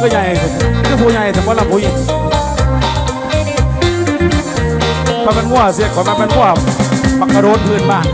ก็ใหญ่ก็ผู้ใหญ่แต่ว่าเราผู้หญิงมันเป็นว่าเสียก่อนมันเป็นว่าปักกระโดดพื้นบ้าน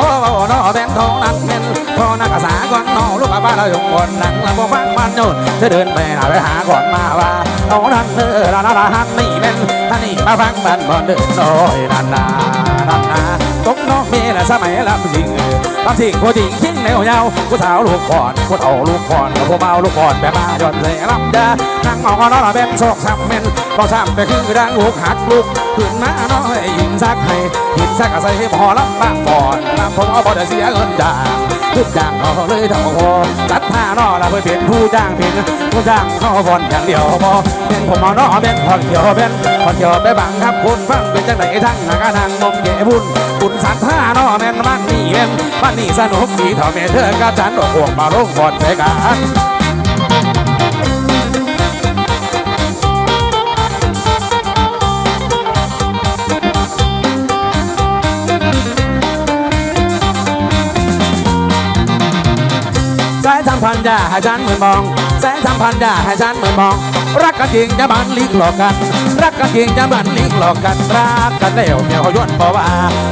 พ่อเว้านอเป็นทองนั่งเป็นทอนักษาก่อนนอลูกป้านเราอยู่บนหนังแล้วบ่ฟังมันโยนจะเดินไปหาไปหาก่อนมาว่าเองนั่นเออลาลาลาฮันนี่เป็นท่านี่มาฟังมันบ่เดินน้อยนันนานันนาตกน้องเมียสมัยลำสิงลำสิงผู้หญิงทิ้ง แนวยาวผู้สาวลูกกอนผู้เฒ่าลูกกอนผู้เมาลูกกอนแบบมาย้อนเสลำยานั่งมองนอนเป็นโชคช้ำเม็นบอกช้ำไปคือดังลูกหักลูกขึ้นมาน้อยหินซักให้หินซักกะใส่พอลำบากก่อนลำผมเอาบ่ได้เสียเงินจ้าง ทุกอย่างเขาเลยเท่าพอรัดผ้านอละเพื่อเป็นผู้จ้างเป็นผู้จ้างเขาบอนอย่างเดียวพอเป็นผมเอานอเป็นพอเขียวเป็นพอเขียวไปบังครับคุณฟังเป็นจังไหนทั้งหากานางมมเก๋บุญบุญสัตว์ท่านอแม่นบ้านนี่เป็นบ้านนี่สนุกดีเท่าแม่เธอกับฉันอกห่วงมาลงบอลใส่กัน แสนสัมพันธ์อย่าให้ฉันเหมือนมอง แสนสัมพันธ์อย่าให้ฉันเหมือนมอง รักกันจริงจะบันลิงหลอกกัน รักกันจริงจะบันลิงหลอกกัน รักกันแล้วเมียวย้อนบ่ว่า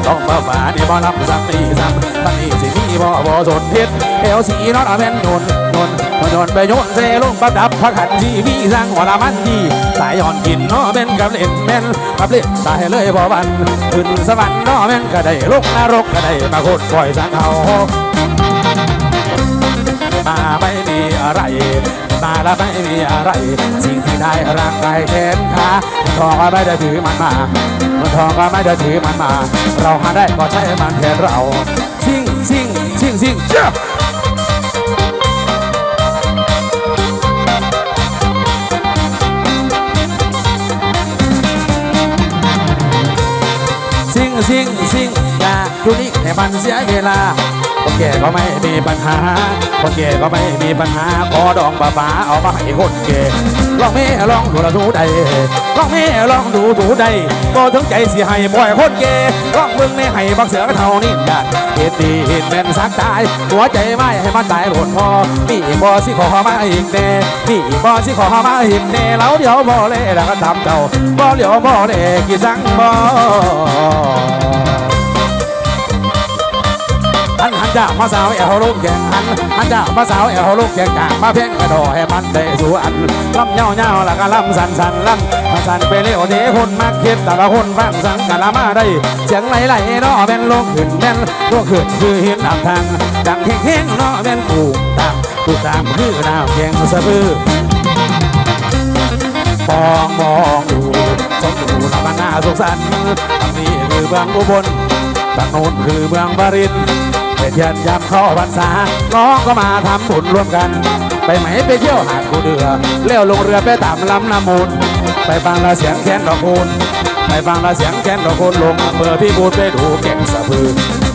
ต้องมาฝ่านี่บ่รับสักตีซ้ำตั้งนี้สิมีบ่บ่สนพิษเอวสีนอนอาเมนนนนนนนไปโยนเซลงปับดับพระขันที่มีสร้างหัวละมันดีสายย้อนกินนาะเป็นกับเล่นแม่นกับเล่นตายเลยบ่วันขึ้นสวรรค์นาะแม่นก็ได้ลกนรกก็ได้มาโคตรปล่อยสังเขา มาไม่มีอะไร มาแล้วไม่มีอะไร สิ่งที่ได้ร่างกายแขนขาทองก็ไม่ได้ถือมันมาทองก็ไม่ได้ถือมันมา เราหาได้ก็ใช้มันแทนเราสิ่งสิ่งสิ่งสิ่งเจ้าสิ่งสิ่งสิ่งอย่าดูนี่ให้มันเสียเวลา คนแก่ก็ไม่มีปัญหา คนแก่ก็ไม่มีปัญหา ขอดองป่าป๋าเอามาให้คนแก่ลองเม่ลองดูละดูใดลองเม่ลองดูดูใดก็ถึงใจสิให้บ่อยคนแก่ลองมึงในให้บักเสือเท่านี้ดัดเฮ็ดดีเฮ็ดแม่นสักตาย หัวใจไม่ให้มันตายหล่นพอมีบ่สิขอมาอีกแน่มีบ่สิขอมาอีกแน่แล้วเดี๋ยวบ่เลยแล้วก็ทำเจ้าบ่เดี๋ยวบ่เลยกี่สังบ่ จ้ามาสาวแอวลูกแข่งหันหันจ้ามาสาวแอวลูกแข่งกางมาเพ่งกระโดดให้มันได้สู่อันลำเงาเงาล้วก็ลำสันสันลำสันไปเร็วเดี๋ยวคนมักคิดแต่ละคนฟังสังกันละมาได้ เสียงไหลไหลเนาะเป็นโลกขึ้นแม่นโลกขึ้นคือห็นตามทางดังเฮงเฮงเนาะเป็นกูตามกูตามคือน้ำแข่งสะพือมองมองดูสมดูลำมันน่าสงสารทางนี้คือเมืองอุบลทางโน้นคือเมืองวาริน เป็นยันยามเข้าพรรษาน้องก็มาทำบุญร่วมกัน ไปไหมไปเที่ยวหาดกูเดือเลี้ยวลงเรือไปตามลำน้ำมูล ไปฟังละเสียงแค้นดอกคูณไปฟังละเสียงแค้นดอกคูณลงอำเภอพี่บูดไปดูเก่งสะพือ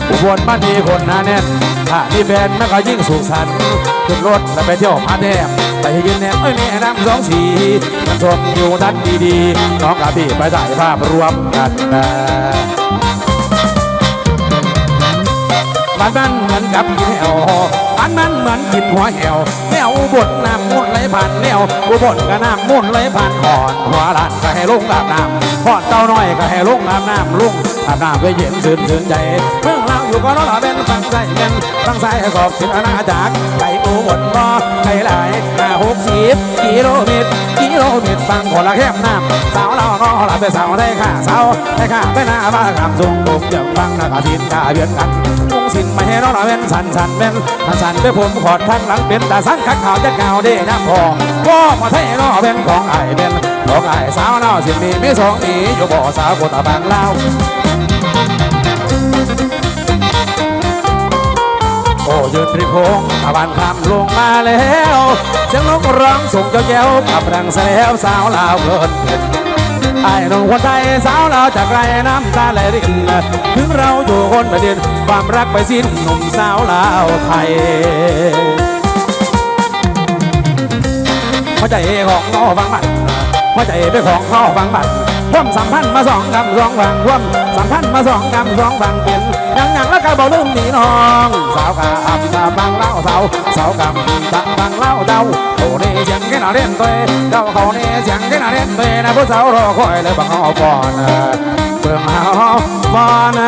อุบลบ้านมีคนหนาแน่นถ้ามีแฟนมันก็ยิ่งสุขสันต์ขึ้นรถแล้วไปเที่ยวพาแดมไปยืนแนมเอ้ยแม่น้ำสองสีมันชมอยู่ดันดีๆน้องกับพี่ไปถ่ายภาพรวมกันนะ มันมันเหมือนกับกินแหวมันมันเหมือนกินหัวแหวแนวอุบดน้ำมุ่นไหลผ่านแนวอุบลก็น้ำมุ่นไหลผ่านหอนหัวลานก็ให้ลุงอาบน้ำพอดเต้าน้อยก็ให้ลุงอาบน้ำลุงอาบน้ำไปเย็นสื่นสื่นใจเมืองเราอยู่ก็ร้อนเป็นฟังใจเงินฟังใจขอบสินอาณาจักรไปอุบลก็ไปหลาย หกสิบกิโลเมตรกิโลเมตรฟังคนละแคบน้ำสาวเราเนาะเราไปสาวได้ค่ะสาวได้ค่ะไปหน้าบ้านคำสูงตุกอย่างฟังนักาทิตย์กาเบียนกันมุงสินไมาให้เราเป็นสันสันเป็นสันไปผมขอดทางหลังเป็นแต่สันขักขาวจะเงาเด้น้ำพองก็มาไทยเราเป็นของไอเป็นของไอสาวเราสิมีมีสองมีอยู่บ่อสาวคนตะบางเล่า ยืนริมโพงตะวันคำลงมาแล้วเสียงนกร้องส่งเจ้าแย้วกับรังแซวสาวลาวเพลินเพลินไอ้หนุ่มคนไทยสาวเราจากไรน้ำตาไหลรินถึงเราอยู่คนแผ่นดินความรักไปสิ้นหนุ่มสาวลาวไทยหัวใจของน้อฟังบันหัวใจเป็นของน้อฟังบัน ร่วมสัมพันธ์มาสองกำสองฟังร่วมสัมพันธ์มาสองกำสองฟังเป็นยังยังแล้วก็บอกลืมหนีน้องสาวกาอับตาบังเล่าสาวสาวกำตาบังเล่าเดาโอ้นี่เสียงแค่หนาเล่นเตัวเจ้าเขานี่เสียงแค่หนาเล่นเตัวนะผู้สาวรอคอยเลยบังเอาก่อนเบิ่งเอาบอน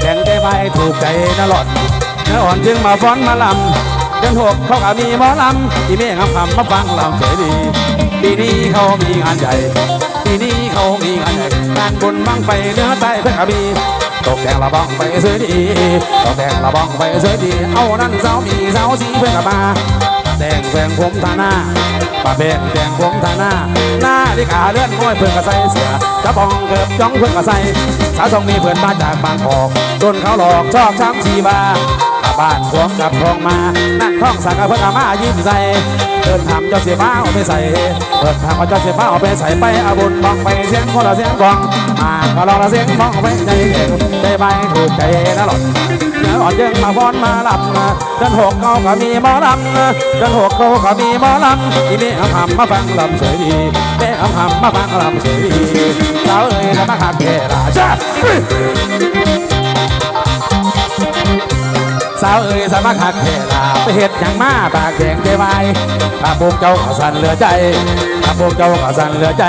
แข่งใจไปถูกใจนะหล่อนเนื้ออ่อนจึงมาฟ้อนมาลำ เดือนหกเขาก็มีหมอลำที่เมฆคำคำมาฟังลำเสยดีปีนี้เขามีงานใหญ่ปีนี้เขามีงานใหญ่งานบุญบังไฟเนื้อใต้เพื่อกระบีตกแต่งระบ้องไปสวยดีตกแต่งระบ้องไปสวยดี เอานั่นสาวมีสาวสีเพื่อกระมาแต่งแฟงผมทาหน้าปะเบงแต่งผมทาหน้า หน้าที่ขาเลื่อนม้อยเพื่อนกระใสเสือกระบองเกือบจ้องเพื่อนกระใสสาวทรงมีเพื่อนมาจากบางกอกจนเขาหลอกชอบช้ำชีบา บ้านพวงกับทองมานั่งท้องสักกะเพื่อมายิ้มใส่เดินทำเจ้าเสียบ้าเอาไปใส่เดินทำเอาเจ้าเสียบ้าเอาไปใส่ไปอาบุญบองไปเสียงคนละเสียงกองมาก็ลองละเสียงมองไปใจเก่งใจไปถูกใจนะหล่อนเนื้ออ่อนยังมาฟ้อนมาหลำเดินหกเขาก็มีหมอลำเดินหกเขาก็มีหมอลำทีนี่เอาหำมาฟังลำสวยดีแม่เอาหำมาฟังลำสวยดีสาวเอ้ยจะมาขาดเกราจ้า สาวเอ๋ยสามัคคักเทลาไปเห็ดอย่างมาปากแดงเจวายตาบุกเจ้าก็สั่นเหลือใจตาบุกเจ้าก็สั่นเหลือใจ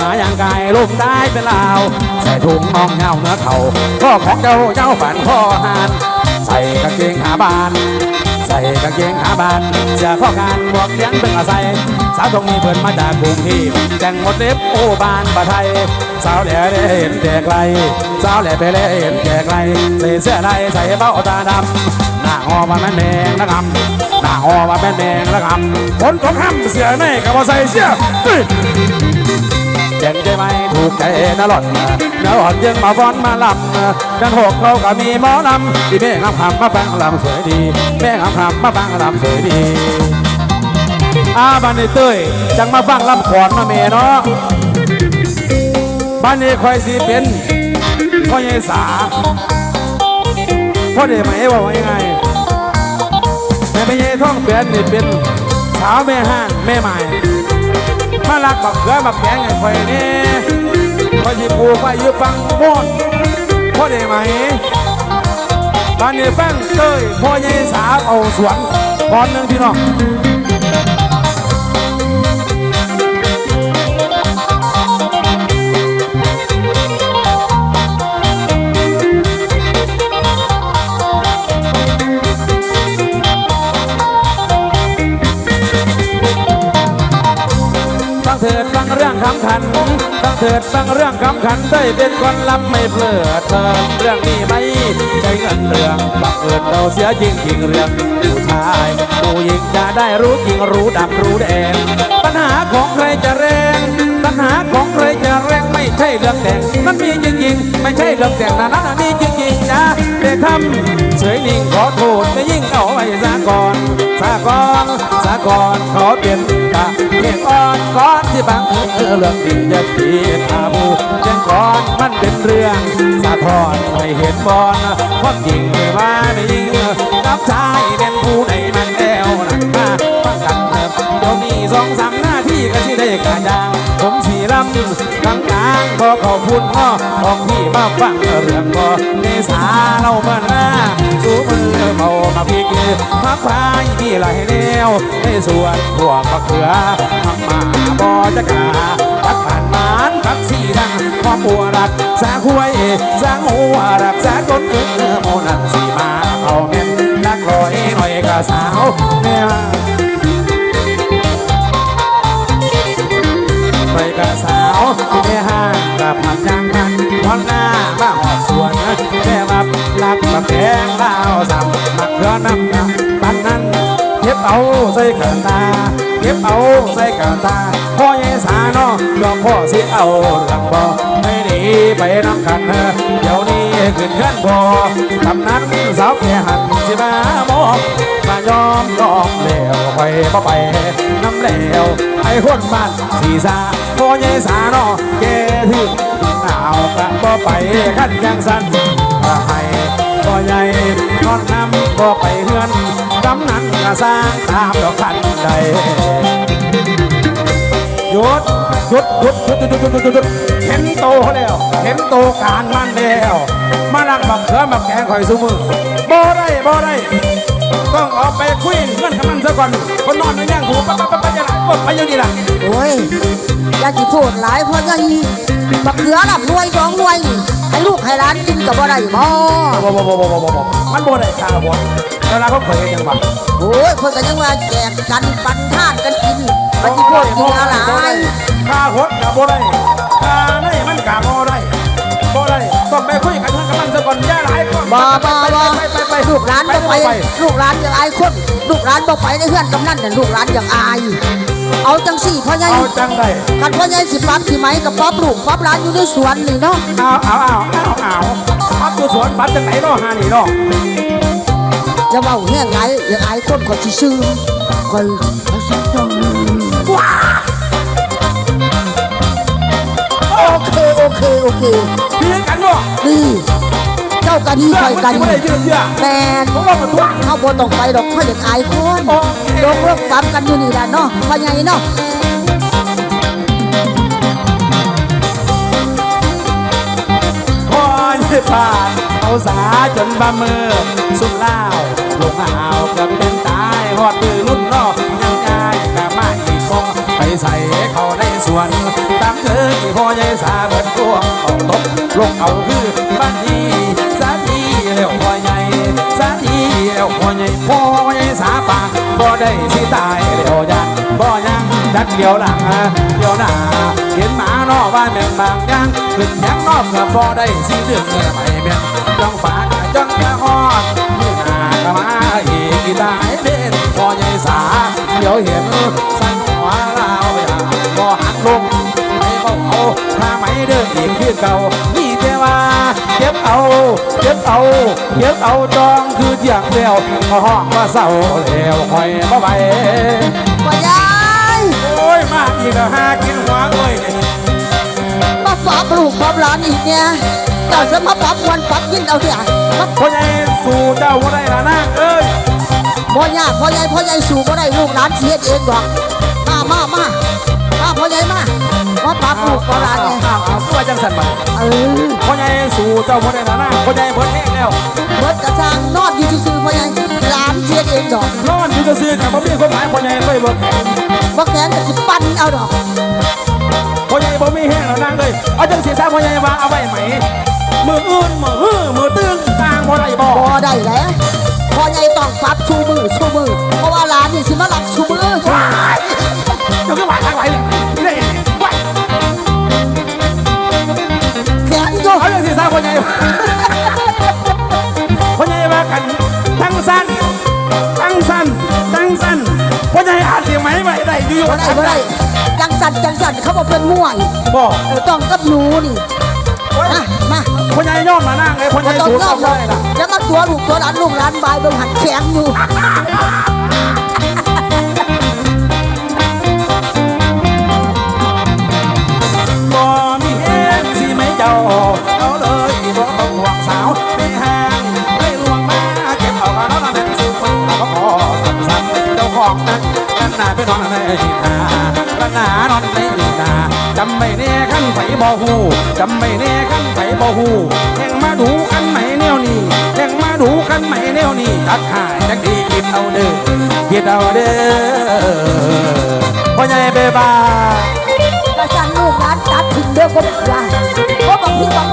มาอย่างกายลุ่มได้เป็นลาวใส่ถุงมองเงาเนื้อเขาก็ของเจ้าเจ้าฝันพ่อหานใส่กางเกงขาบานใส่กางเกงขาบานเสื้อข้อการหมวกเลี้ยงเป็นอาศัยสาวตรงนี้เพิ่นมาจากกรุงเทพแต่งหมดเล็บโอบานปะไทย สาวแหล่ได้เห็นแต่ไกลสาวแหล่ไปเลยเห็นแต่ไกลใส่เสื้อในใส่เบ้าตาดำ หน้าหอว่าแม่แดงนะคำหน้าหอว่าแม่แดงนะคำฝนตกค่ำเสื้อในก็บ่ใส่เสื้อเฮ้ยเจ๋งใจไหมถูกใจนะหล่อนนะหล่อนยังมาฟ้อนมาลำกันหกเขาก็มีหมอลำที่แม่งามคำมาฟังลำสวยดีแม่งามคำมาฟังลำสวยดีอาบ้านในเต้ยจังมาฟังลำขอนมาเมเนาะบ้านนี้คอยสีเป็นพ่อใหญ่สาพ่อเด็ไหมว่าว่ายังไง แม่ไม่ท้องเปลี่ยนนี่เป็นสาวแม่ห้างแม่ใหม่มาลักบักเขือบักแกงไอ้ข่อยนี่ข่อยสิปูไว้อยู่ฟังโม่นพ่อได้ไหมบ้านนี้แฟงเต้ยพ่อใหญ่สาวเอาสวนพรหนึ่งพี่น้อง คำขันฟังเถิดฟังเรื่องคำขันได้เป็นคนลำไม่เพลิดเพลินเรื่องนี้ไม่ใช่เงินเรื่องบังเอิญเราเสียจริงจริงเรื่องผู้ชายผู้หญิงจะได้รู้จริงรู้ดำรู้แดงปัญหาของใครจะแรงปัญหาของใครจะแรงไม่ใช่เรื่องแต่งมันมีจริงๆไม่ใช่เรื่องแต่งนะนั้นมีจริงๆนะ เด็กทำเฉยนิ่งขอโทษไม่ยิ่งเอาไว้ซะก่อนซะก่อนซะก่อนขอเปลี่ยนกะเพียงอ่อนก่อนที่บางเออเรื่องดีจะตีอาบูเพียงก่อนมันเป็นเรื่องสะท้อนให้เห็นบอลความจริงไม่ว่าไม่ยิ่งรับชายเป็นผู้ใดมันแอวหนักมาฟังกันเถอะเดี๋ยวมีสองสามหน้าที่ก็ที่ได้การยางผมสีรำกลาง ขอขอบคุณพ่อของพี่มาฟังเรื่องพอเนสาเราเมื่อหน้าสู้มือเมามาพิกพักพายมีหลายแนวในส่วนพวกมะเขือทำมาบอจะกาพักผ่านมานพักสีดังพอปัวรักสาคุยสาหัวรักสาคนเออโมนันสีมาเขาเม็นนักลอยหน่อยกะสาวแม่ไปกับสาวที่แม่ห้างกับ ผักยังพันพอนหน้าบ้าหอดสวนแค่มาลักมาแพงบ้าวสับมักเขือนำนำปันนั้นเก็บเอาใส่กระตาเก็บเอาใส่กระตาพ่อใหญ่สาเนาะยอมพ่อสิเอาเรื่องบ่ ไม่หนีไปน้ำกันเดี๋ยวนี้ขึ้นเฮือนบ่ทำนั้นสาวแก่หันสิมาหมอบมายอมยอมแล้วไปบ่ไปน้ำแล้วไอ้คนบ้านสีสาพ่อใหญ่สานาะแกถึงเอากะบ่ไปขั้นยังสั้นให้บ่ใหญ่นอนน้ำบ่ไปเฮือนกำนั้นก็สร้างตามดอกขันใดหยุด หยุดยุดยุดยุดยุดยุดยุดเข็มโตเขาแล้วเข็มโตการมันแล้ว มาลักบักเสือบักแกงคอยซูมือบ่ได้บ่ได้ต้องออกไปคุยเพื่อนกับมันซะก่อนคนนอนนั่งย่างหูปั๊บปั๊บปั๊บปั๊บยังไงปั๊บไปยังนี่ล่ะโอ้ยอยากจะพูดหลายคนยังบักเขือหลับรวยร้องรวยให้ลูกให้ร้านกินกับบ่ได้หมอบ่บ่บ่บ่บ่บ่บ่มันบ่ได้ข้าวบ่เวลาเขาก็เคยยังบ่โอ้ยเพื่อนกัยังว่าแจกกันปันทานกันกินมันจะพูดกินอะไร ค่าหดกับบ่ได้ค่าได้มันกับบ่ได้บ่ได้ต้องไปคุยกันกับมันซะก่อนอย่าหลายคนบ่บ่บ่ไปไปไปลูกร้านบ่ไปลูกร้านอย่างอายคนลูกร้านบ่ไปในเฮือนกำนันน่ะลูกร้านอย่างอาย เอาจังสี่พ่อใหญ่เอาจังได้คันพ่อใหญ่สิปรับสิไหมกับป๊อบลูกป๊อบร้านอยู่ในสวนนี่เนาะเอาเอาเอาเอาเอาปั๊บอยู่สวนปั๊บจังไหนเนาะหานี่เนาะจะเว้าแห้งไรอย่างอายคนก็สิซื้อคอยเอาสิจอง โอเคพี่กันเนาะนี่เจ้ากันนี่คอยกันแมนผมว่ามันทั่วเขาบ่ต้องไปดอกเขาอยากอายคนโอเคลงเรื่องปั๊มกันอยู่นี่แหละเนาะว่าไงเนาะพอยี่ผ่านเอาสาจนบะมือสุดเล่าลงอ่าวเกับเป็นตายหอดมือรุ่นนอกยังง่ายกับมาอีกคงไปใส่เขาใน สวนตามเธอที่พ่อใหญ่สาเบิดตัวเอาตกลงเอาคือบ้านที่สาทีแล้วพ่อใหญ่สาทีแล้วพ่อใหญ่พ่อใหญ่สาปากบ่ได้สิตายแล้วยังบ่ยังดักเดียวหลังเดียวหน้าเห็นหมานอว่าแม่นบางย่างขึ้นยังนอกกับบ่ได้สิเรื่องเมื่อไม่แม่นจ้องฝากจ้องจะฮอดมือหน้าก็มาอีกกี่ตายเด่นพ่อใหญ่สาเดี๋ยวเห็นสั่นหัวลาอย่า บ่หักลงไม่บอกเอาถ้าไม่เดินอีกคือเก่ามีแต่ว่าเก็บเอาเก็บเอาเก็บเอาจองคือเที่ยงเดียวมาห้องว่าเศร้าแล้วคอยมาไปว่ายายโอ้ยมาอีกแล้วหากินหัวเอ้ยมาปรับลูกปรับร้านอีกเนี่ยเจ้าจะมาปรับวันปรับยินเอาเถอะพ่อใหญ่สู่เจ้าบ่ได้ละนางเอ้ยพ่อยากพ่อใหญ่พ่อใหญ่สู่บ่ได้ลูกร้านเสียเองดอกมามามามาพ่ อใหญ่มามาปรับลูกปรับร้านเนี่ยอ้าวอ้าวตัวจังสันมาเออพ่อใหญ่สู่เจ้าบ่ได้ละนางพ่อใหญ่เบิดแห้งแล้วเบิดกระซังนอนอยู่ซื่อๆพ่อใหญ่ร้านเสียเองดอกนอนอยู่จะซื้อกับบ่มีความหมายพ่อใหญ่ไปเบิดแห้งบ่แขนก็สิปั้นเอาดอกพ่อใหญ่บ่มีแห้งแล้วนางเอ้ยเอาจังสิซะพ่อใหญ่ว่าเอาไว้ไหมมืออื่นมือฮื้อมือตึงต่างบ่ได้บ่บ่ได้แล้วพ่อใหญ่ต้องปรับชูมือชูมือเพราะว่าร้านนี่สิมาหลัก ไว้ได้อยู่บ่ได้บ่ได้จังสันจังสันเขาบอกเป็นม่วยบอกเออต้องกับหนูนี่มามาพ่อใหญ่ย่อมมานั่งเลยพ่อใหบ่ญ่ต้องสูงยอเอามหรได้อกล่ะแล้วมาตัวลูกตัวหลานลูกหลานบายเบิ่งหันแข็งอยู่ ในดินากันหน้านอนในดินาจำไม่แน่ขั้นไผบ่ฮู้จำไม่แน่ขั้นไผบ่ฮู้แห่งมาดูกันไหมแนวนี้แห่งมาดูกันไหมแนวนี้ตัดหายจักดีคิดเอาเด้อคิดเอาเด้อพ่อใหญ่เบบ้ากระสันลูกหลานตัดทิ้งเด้อบ่ได้ว่าบอกพี่บอก